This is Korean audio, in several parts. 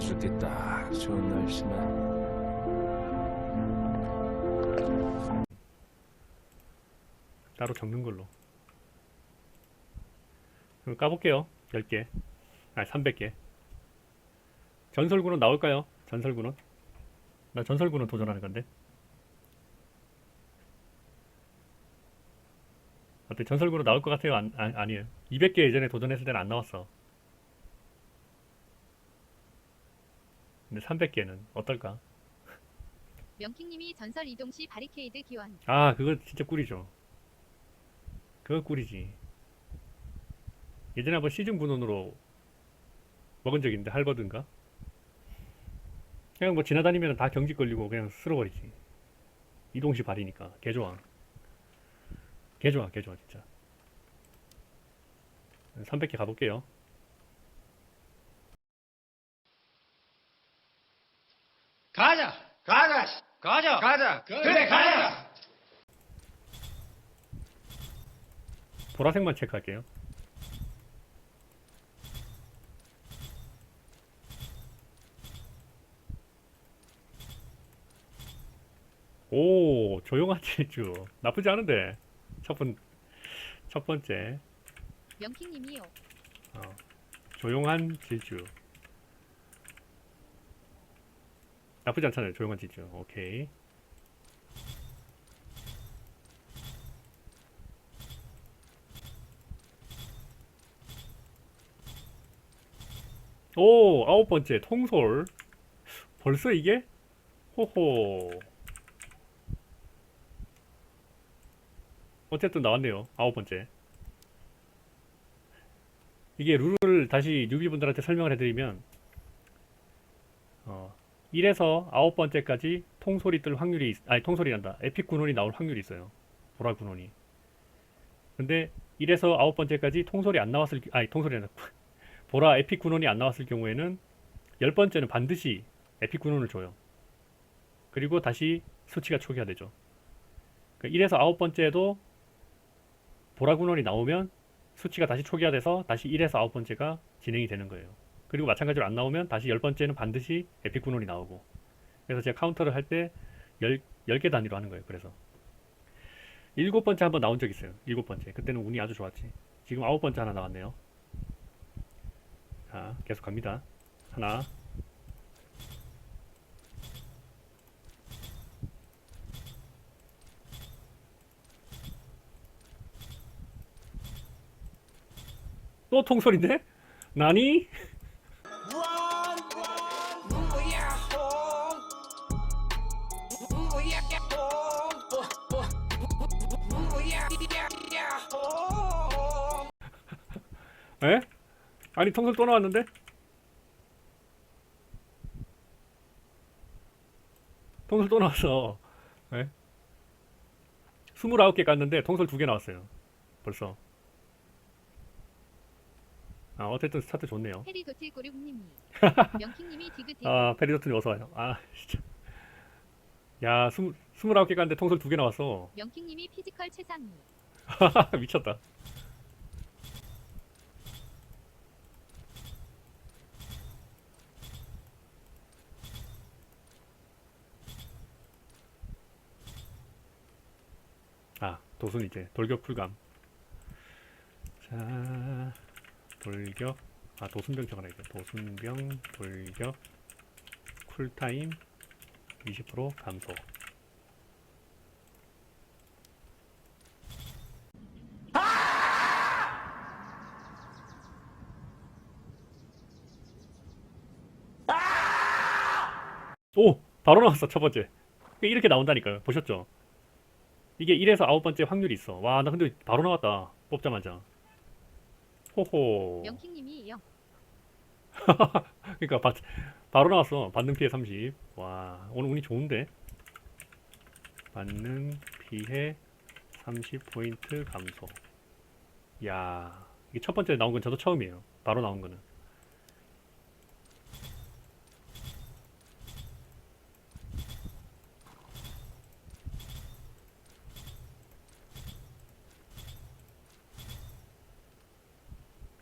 먹어주기 딱 좋은 날씨네. 따로 적는 걸로. 그럼 까볼게요. 10개. 아니, 300개. 전설군은 나올까요? 전설군은? 나 전설군은 도전하는 건데. 어때? 전설군은 나올 것 같아요? 안, 아, 아니에요. 200개 예전에 도전했을 때는 안 나왔어. 근데 300개는 어떨까? 명킹님이 전설 이동 시 바리케이드 기원. 아, 그거 진짜 꿀이죠. 그거 꿀이지. 예전에 한번 시중 분원으로 먹은 적 있는데, 할버드인가? 그냥 뭐 지나다니면 다 경직 걸리고 그냥 쓸어버리지. 이동시 발이니까. 개 좋아. 개 좋아, 개 좋아, 진짜. 300개 가볼게요. 가자! 가자! 가자! 가자! 그래, 가자! 보라색만 체크할게요. 오, 조용한 질주. 나쁘지 않은데. 첫 번, 첫 번째. 명킹님이요. 어, 조용한 질주. 나쁘지 않잖아요. 조용한 질주. 오케이. 오, 아홉 번째. 통솔. 벌써 이게? 호호. 어쨌든 나왔네요. 아홉 번째. 이게 룰을 다시 뉴비분들한테 설명을 해드리면 어, 1에서 9번째까지 통솔이 뜰 확률이 있- 아니 통솔이 난다. 에픽 군원이 나올 확률이 있어요. 보라 군원이. 근데 1에서 9번째까지 통솔이 안 나왔을 기- 아니 통솔이 아니라 보라 에픽 군원이 안 나왔을 경우에는 10번째는 반드시 에픽 군원을 줘요. 그리고 다시 수치가 초기화되죠. 그 1에서 9번째도 보라 군원이 나오면 수치가 다시 초기화돼서 다시 1에서 9번째가 진행이 되는 거예요. 그리고 마찬가지로 안 나오면 다시 10번째는 반드시 에픽 군원이 나오고. 그래서 제가 카운터를 할 때 10, 10개 단위로 하는 거예요. 그래서. 일곱 번째 한번 나온 적 있어요. 일곱 번째. 그때는 운이 아주 좋았지. 지금 아홉 번째 하나 나왔네요. 자, 계속 갑니다. 하나. 또 통솔인데? 나니? 에? 아니 통솔 또 나왔는데? 통솔 또 나왔어. 에? 29개 깠는데 통솔 2개 나왔어요. 벌써. 아, 어쨌든 스타트 좋네요. 명킹님이 디귿 아, 페리도트님 어서 와요. 아, 진짜. 야, 스물, 29개 깠는데 통솔 2개 나왔어. 명킹님이 피지컬 최상위. 미쳤다. 아, 도순 이제 돌격 쿨감. 자, 돌격. 아, 도순병 적어놔야죠. 도순병 돌격 쿨타임 20% 감소. 오! 바로 나왔어, 첫 번째. 이렇게 나온다니까요. 보셨죠? 이게 1에서 9번째 확률이 있어. 와, 나 근데 바로 나왔다. 뽑자마자. 호호. 명킹님이 영. 그러니까 바, 바로 나왔어. 받는 피해 30. 와, 오늘 운이 좋은데? 받는 피해 30포인트 감소. 야, 이게 첫 번째 나온 건 저도 처음이에요. 바로 나온 거는.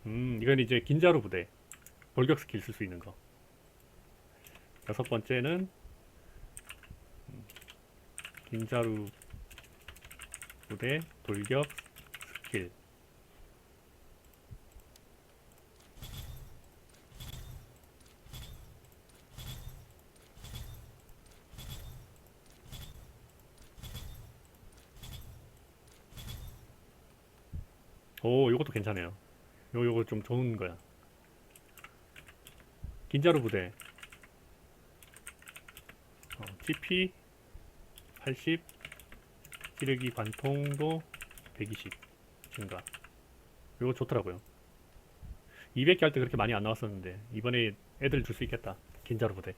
음, 이제 긴자루 부대. 돌격 스킬 쓸 수 있는 거. 여섯 번째는 음, 긴자루 부대 돌격 스킬 오 요것도 괜찮아요 요 요거 좀 좋은 거야. 긴자루 부대. 어, GP 80 찌르기 관통도 120 증가. 이거 좋더라고요. 200개 할 때 그렇게 많이 안 나왔었는데 이번에 애들 줄 수 있겠다. 긴자루 부대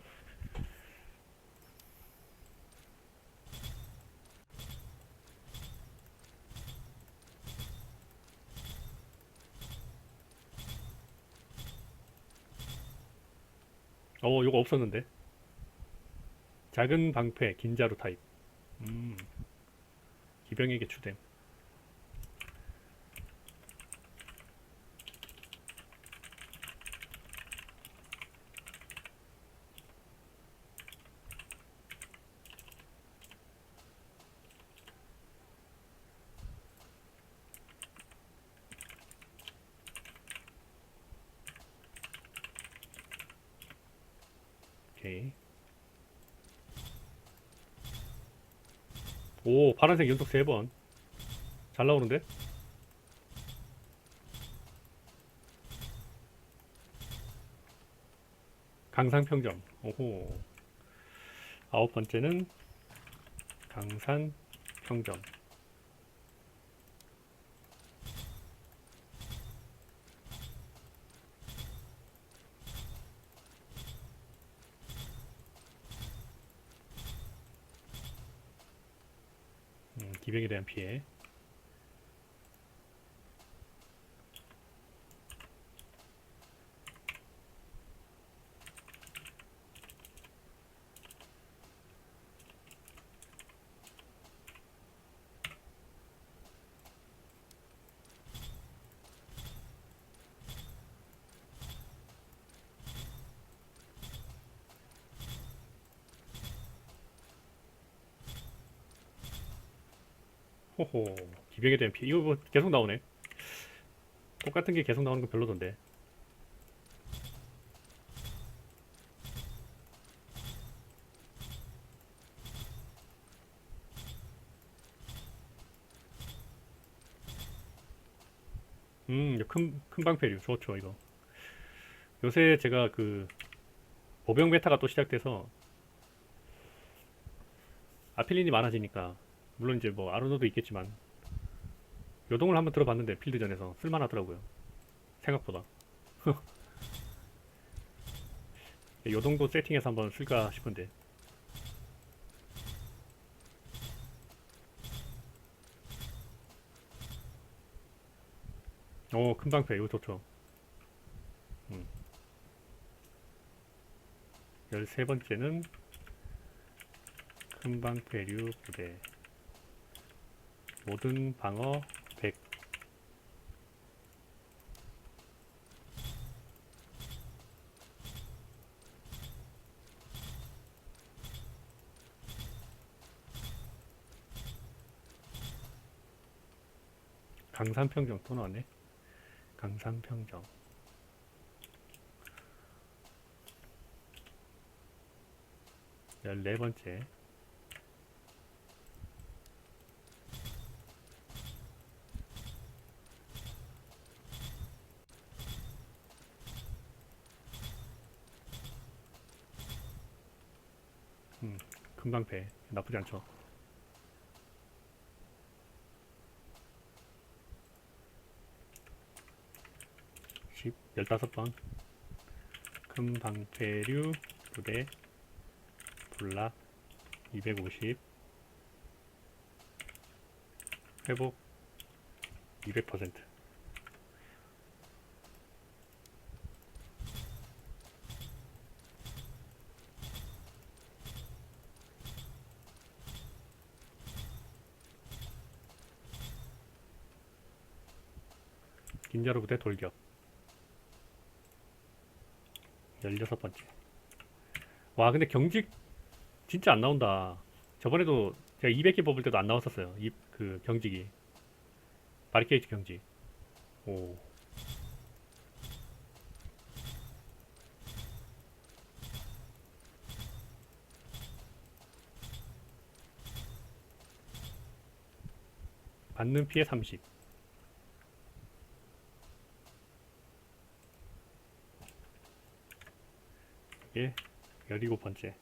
어 이거 없었는데. 작은 방패 긴자루 타입. 음. 기병에게 추됨 오케이. 오 파란색 연속 3번. 잘 나오는데? 강산평점. 오호. 아홉 번째는 강산평점 기병에 대한 피해 호호 기병에 대한 피해 이거 뭐 계속 나오네. 똑같은 게 계속 나오는 거 별로던데. 음, 큰, 큰 방패류. 좋죠, 이거. 요새 제가 그, 보병 메타가 또 시작돼서, 아필린이 많아지니까, 물론 이제 뭐, 아르노도 있겠지만, 요동을 한번 들어봤는데, 필드전에서 쓸만하더라고요. 생각보다. 요동도 세팅해서 한번 쓸까 싶은데. 오, 큰 방패, 이거 좋죠. 음. 13번째는 큰 방패류 부대. 모든 방어 100. 강산평정 또 나왔네. 강산평정. 열네 번째. 음, 금방패 나쁘지 않죠. 10, 15번. 큰 방패류 부대. 블락 250 회복 200% 긴자루 부대 돌격 16번째. 와 근데 경직 진짜 안 나온다. 저번에도 제가 200개 뽑을 때도 안 나왔었어요. 이 그 경직이 바리케이트 경직. 오. 받는 피해 30. 게 17번째.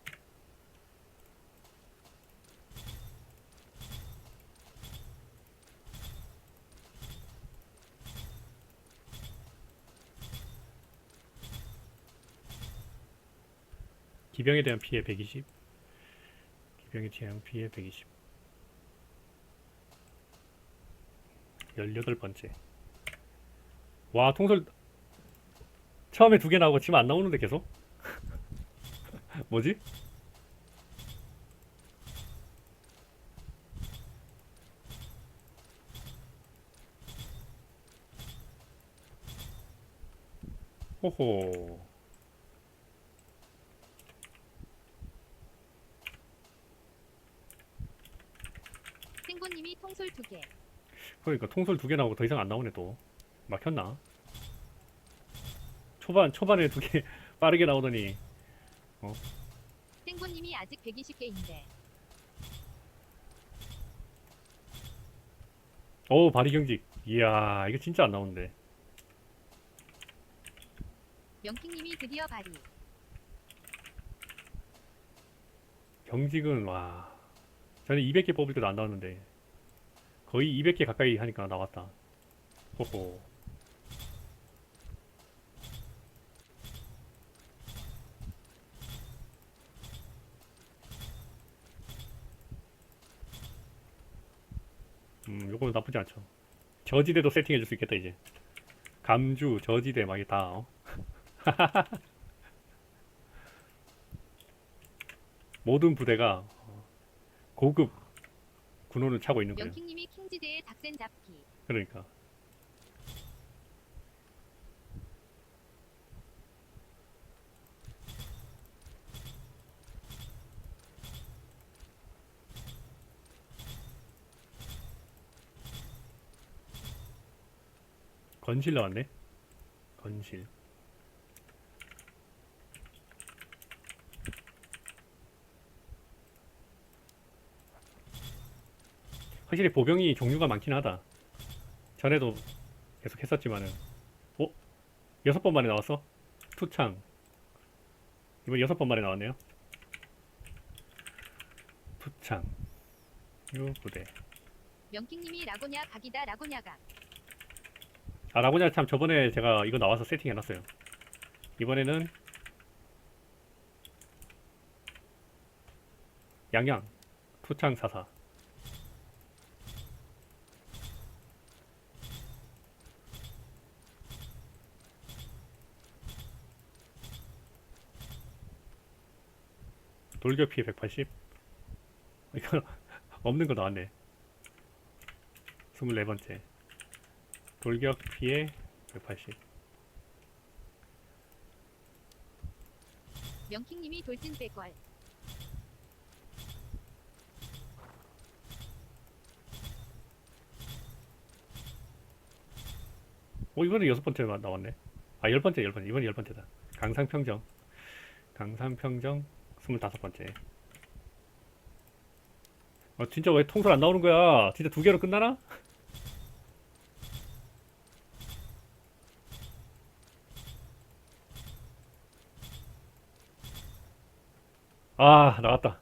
기병에 대한 피해 120. 기병에 대한 피해 120. 18번째. 와, 통솔 처음에 두 개 나오고 지금 안 나오는데 계속? 뭐지? 호호. 생고님이 통솔 2개. 그러니까 통솔 두 개 나오고 더 이상 안 나오네 또. 막혔나? 초반 초반에 두 개 빠르게 나오더니 생고님이 아직 120개인데. 어우 바리 경직. 이야 이거 진짜 안 나오는데. 명킹님이 드디어 발이. 경직은 와 저는 200개 뽑을 때도 안 나왔는데 거의 200개 가까이 하니까 나왔다. 호호. 음, 요거는 나쁘지 않죠. 저지대도 세팅해줄 수 있겠다 이제. 감주, 저지대 막 이게 다. 어? 모든 부대가 어, 고급 군호를 차고 있는 거예요. 명킹님이 킹지대의 닥센 잡기. 그러니까. 건실 나왔네. 건실. 확실히 보병이 종류가 많긴 하다. 전에도 계속 했었지만은 어? 여섯 번 만에 나왔어? 투창 이번 여섯 번 만에 나왔네요 투창 요 부대 명킹님이 라고냐 각이다 라고냐가. 아 라고냐 참 저번에 제가 이거 나와서 세팅 해놨어요. 이번에는 양양 투창 사사. 돌격 피해 180 이거 없는 거 나왔네. 24번째 돌격 피해 180 명킹님이 돌진 빼걸. 어 이번에 여섯 번째 가 나왔네. 아 열 번째 열 번째 이번에 열 번째다. 강산평정 강산평정 스물다섯 번째. 어 진짜 왜 통솔 안 나오는 거야? 진짜 두 개로 끝나나? 아 나왔다.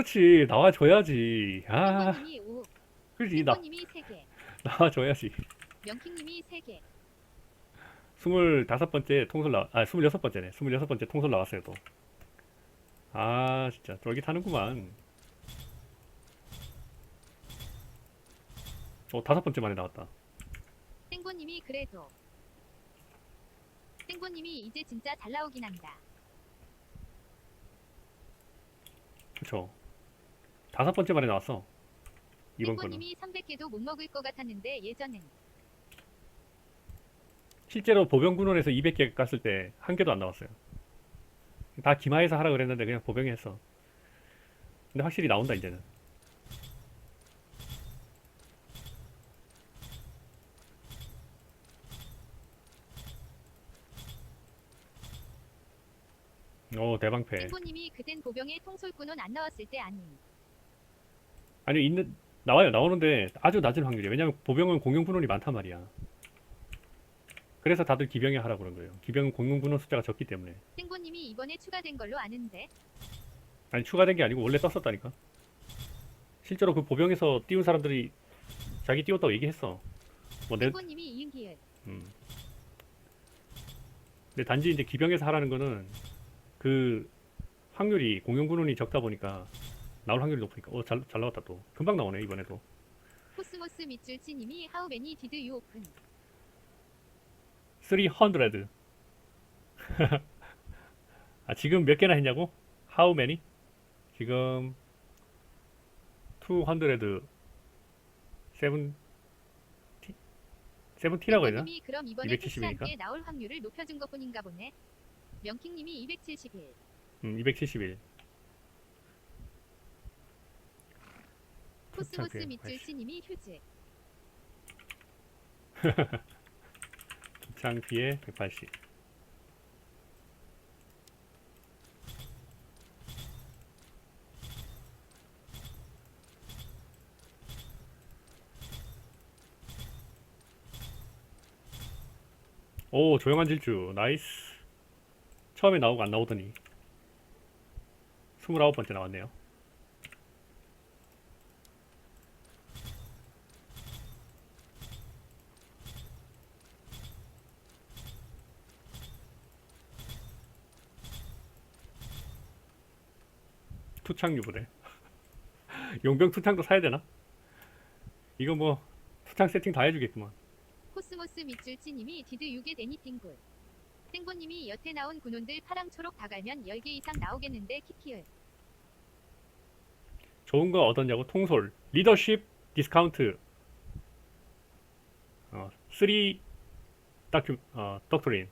그렇지 나와줘야지. 아 생고님이 5. 그렇지 나 생고님이 3개. 나와줘야지. 명킹님이 3개. 스물다섯 번째 통솔 나, 아 스물여섯 번째네. 스물여섯 번째 통솔 나왔어요 또. 아 진짜 쫄깃하는구만 어 다섯 번째 만에 나왔다 땡보님이 그래도 땡보님이 이제 진짜 잘 나오긴 한다. 그쵸 다섯 번째 만에 나왔어. 이번 거는. 땡보님이 300개도 못 먹을 것 같았는데 예전엔. 실제로 보병군원에서 200개 깠을 때 한 개도 안 나왔어요. 다 기마에서 하라 그랬는데 그냥 보병에 했어. 근데 확실히 나온다 이제는. 오 대방패. 땡보님이 그땐 보병에 통솔꾼은 안 나왔을 때 아님. 아니 있는 나와요. 나오는데 아주 낮은 확률이에요. 왜냐면 보병은 공용 군원이 많단 말이야. 그래서 다들 기병에 하라 그런 거예요. 기병은 공용 군원 숫자가 적기 때문에. 땡보님이 이번에 추가된 걸로 아는데. 아니 추가된 게 아니고 원래 떴었다니까. 실제로 그 보병에서 띄운 사람들이 자기 띄웠다고 얘기했어. 뭐내 땡보님이 이응기을 음. 근데 단지 이제 기병에서 하라는 거는 그 확률이 공용 군원이 적다 보니까 나올 확률이 높으니까 어잘 잘 나왔다 또 금방 나오네 이번에도 코스모스 밑줄 치님이 하우베니 디드 유 오픈 300 아 지금 몇 개나 했냐고? How many? 지금 200 70 70라고 해야 되나? 땡보님이 그럼 이번에 270 패치한 이니까? 게 나올 확률을 높여준 것뿐인가 보네. 명킹님이 271. 음, 271 코스모스 그래, 밑줄치님이 휴즈. 창피에 180 오 조용한 질주. 나이스. 처음에 나오고 안 나오더니. 29번째 나왔네요 투창 유부래. 용병 투창도 사야 되나? 이거 뭐 투창 세팅 다 해주겠구만. 코스모스 밑줄치님이 디드 6의 데니팅굴. 땡보님이 여태 나온 군원들 파랑 초록 다 갈면 10개 이상 나오겠는데 키키을. 좋은 거 얻었냐고 통솔. 리더십 디스카운트. 어, 3 다큐 어, 덕트린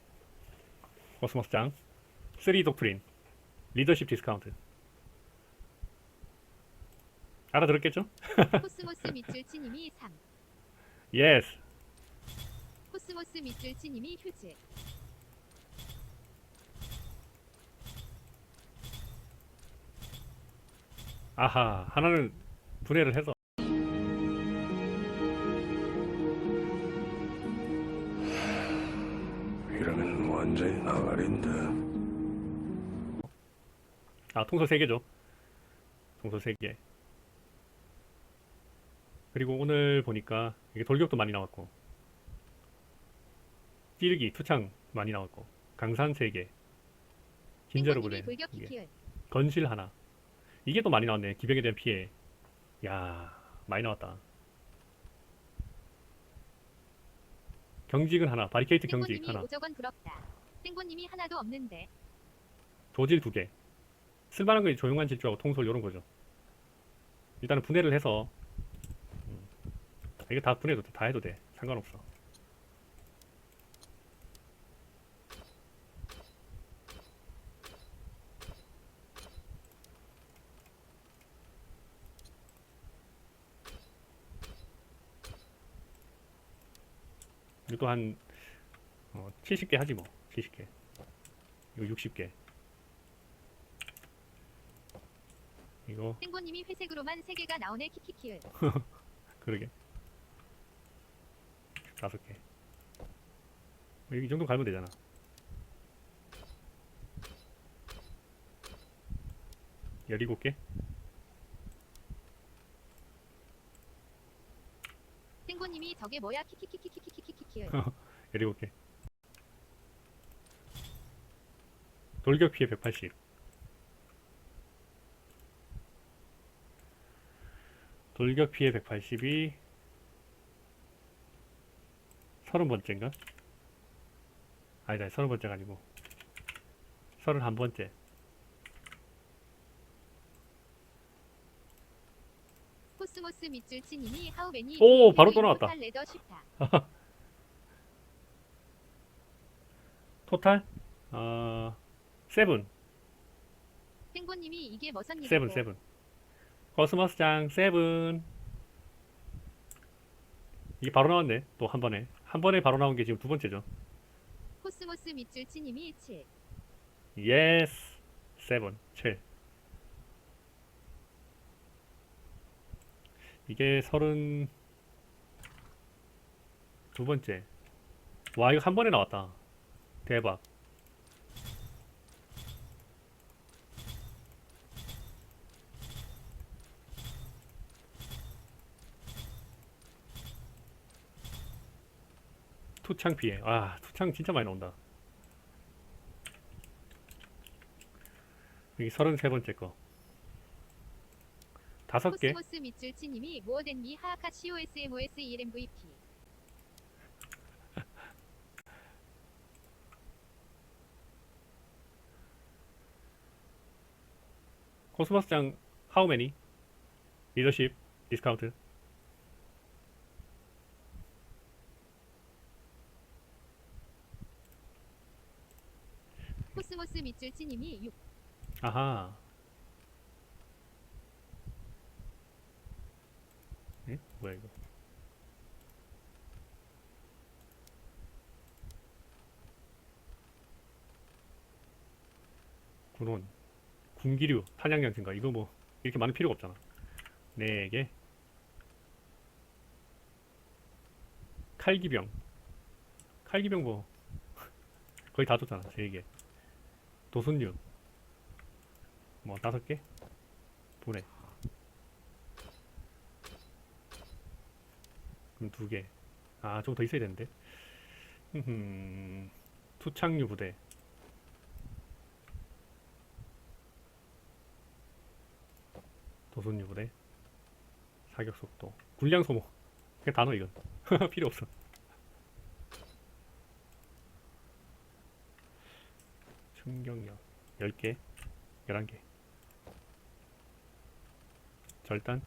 코스모스 짱3 독트린 리더십 디스카운트 알아들었겠죠? 코스모스 밑줄치님이 3. 예스 코스모스 밑줄치님이 휴즈. 아하 하나는 분해를 해서 이러면 완전히 나가린다. 아 통솔 3개죠 통솔 3개 그리고 오늘 보니까 이게 돌격도 많이 나왔고 찌르기 투창 많이 나왔고 강산 3개 긴자로. 키키을. 건실 하나 이게 또 많이 나왔네 기병에 대한 피해 야 많이 나왔다 경직은 하나 바리케이트 경직 하나 5적 원 부럽다. 땡보님이 하나도 없는데. 도질 두 개. 쓸만한 건 조용한 질주하고 통솔 이런 거죠. 일단은 분해를 해서 음, 이거 다 분해도 돼, 다 해도 돼. 상관없어. 이것도 한 어, 70개 하지 뭐. 70개. 이거 60개. 이거 땡보님이 회색으로만 3개가 나오네 키키키을. 그러게 다섯 개. 뭐, 이 정도 갈면 되잖아. 열일곱 개. 친구님이 저게 뭐야 키키키키키키키키키키. 열일곱 개. 돌격 피해 180. 돌격 피해 180이 30번째인가? 아니다 30번째가 아니고 31번째 코스모스 밑줄 치님이 하우벤이 오, 그 바로 또 나왔다. 토탈 레더. 토탈? 어... 세븐 탱고님이 이게 머선 일이고 세븐 세븐 코스모스장 세븐 이게 바로 나왔네 또 한 번에 한 번에 바로 나온 게 지금 두 번째죠. 코스모스 밑줄 치님이 7. 예스 세븐. 7 이게 서른 두 번째. 와 이거 한 번에 나왔다. 대박 투창 피해. 아 투창 진짜 많이 나온다. 여기 서른세 번째 거. 다섯 개? 코스모스 밑줄 치님이 모어덴미 하하카 COSMOS 1MVP. 코스모스장 how many? 리더십 디스카운트 밑줄치님이 6. 아하. 에? 뭐야 이거? 군원. 군기류 탄약량 증가? 이거 뭐 이렇게 많은 필요가 없잖아. 4개. 칼기병. 칼기병 뭐 거의 다 줬잖아 3개 도순류 뭐 다섯 개? 보내. 그럼 두 개. 아, 좀 더 있어야 되는데. 흠. 투착류 부대. 도순류 부대. 사격 속도. 군량 소모. 그냥 단어 이건. 필요 없어. 충격력. 10개. 11개. 절단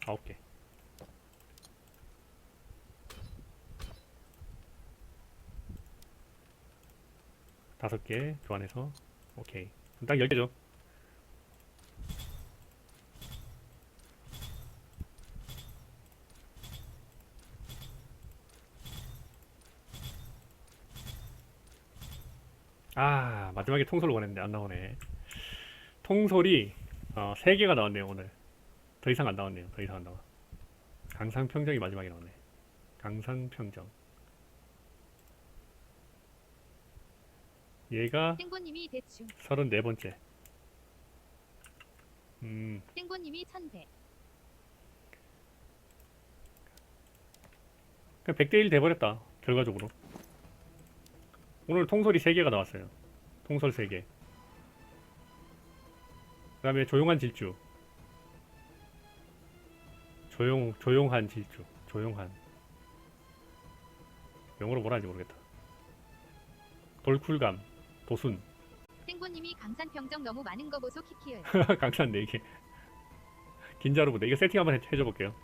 9개. 다섯 개 교환해서 오케이. 딱 10개죠. 아, 마지막에 통솔을 원했는데 안 나오네. 통솔이 어, 3개가 나왔네요, 오늘. 더 이상 안 나왔네요. 더 이상 안 나와. 강산평정이 마지막에 나오네. 강산평정. 얘가 탱고님이 대충. 34번째. 음, 탱고님이 1100. 그냥 100대1 돼버렸다. 결과적으로. 오늘 통솔이 3개가 나왔어요. 통솔 3개. 그 다음에 조용한 질주. 조용, 조용한 질주. 조용한. 영어로 뭐라 하는지 모르겠다. 돌쿨감. 도순. 탱고님이 강산평정 너무 많은 거 보소 키키을. 강산 4개. 긴자로 부대. 이거 세팅 한번 해, 해줘 볼게요.